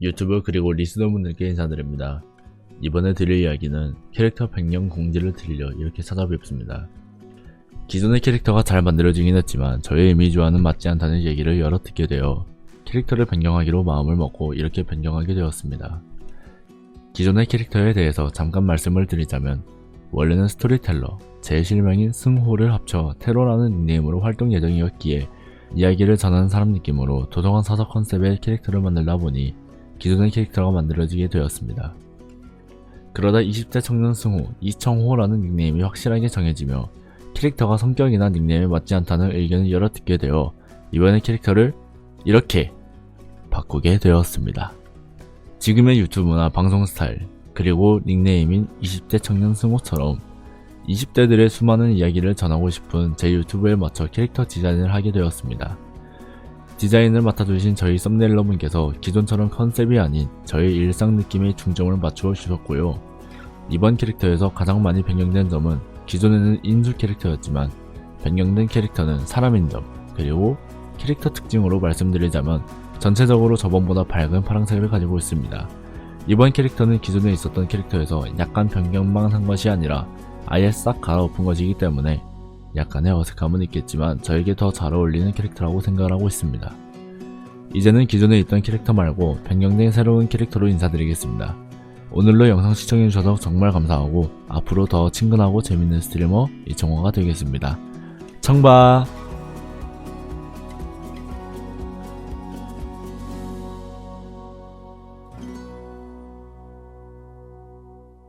유튜브 그리고 리스너분들께 인사드립니다. 이번에 드릴 이야기는 캐릭터 변경 공지를 드리려 이렇게 찾아뵙습니다. 기존의 캐릭터가 잘 만들어지긴 했지만 저의 이미지와는 맞지 않다는 얘기를 여러 듣게 되어 캐릭터를 변경하기로 마음을 먹고 이렇게 변경하게 되었습니다. 기존의 캐릭터에 대해서 잠깐 말씀을 드리자면 원래는 스토리텔러, 제 실명인 승호를 합쳐 테러라는 닉네임으로 활동 예정이었기에 이야기를 전하는 사람 느낌으로 도정한 사서 컨셉의 캐릭터를 만들다 보니 기존의 캐릭터가 만들어지게 되었습니다. 그러다 20대 청년 승호, 이청호라는 닉네임이 확실하게 정해지며 캐릭터가 성격이나 닉네임에 맞지 않다는 의견을 여러 듣게 되어 이번에 캐릭터를 이렇게 바꾸게 되었습니다. 지금의 유튜브나 방송 스타일, 그리고 닉네임인 20대 청년 승호처럼 20대들의 수많은 이야기를 전하고 싶은 제 유튜브에 맞춰 캐릭터 디자인을 하게 되었습니다. 디자인을 맡아주신 저희 썸네일러분께서 기존처럼 컨셉이 아닌 저의 일상 느낌에 중점을 맞추어 주셨고요. 이번 캐릭터에서 가장 많이 변경된 점은 기존에는 인수 캐릭터였지만 변경된 캐릭터는 사람인 점, 그리고 캐릭터 특징으로 말씀드리자면 전체적으로 저번보다 밝은 파란색을 가지고 있습니다. 이번 캐릭터는 기존에 있었던 캐릭터에서 약간 변경만 한 것이 아니라 아예 싹 갈아엎은 것이기 때문에 약간의 어색함은 있겠지만 저에게 더 잘 어울리는 캐릭터라고 생각을 하고 있습니다. 이제는 기존에 있던 캐릭터 말고 변경된 새로운 캐릭터로 인사드리겠습니다. 오늘로 영상 시청해주셔서 정말 감사하고 앞으로 더 친근하고 재밌는 스트리머 이청호가 되겠습니다. 청바!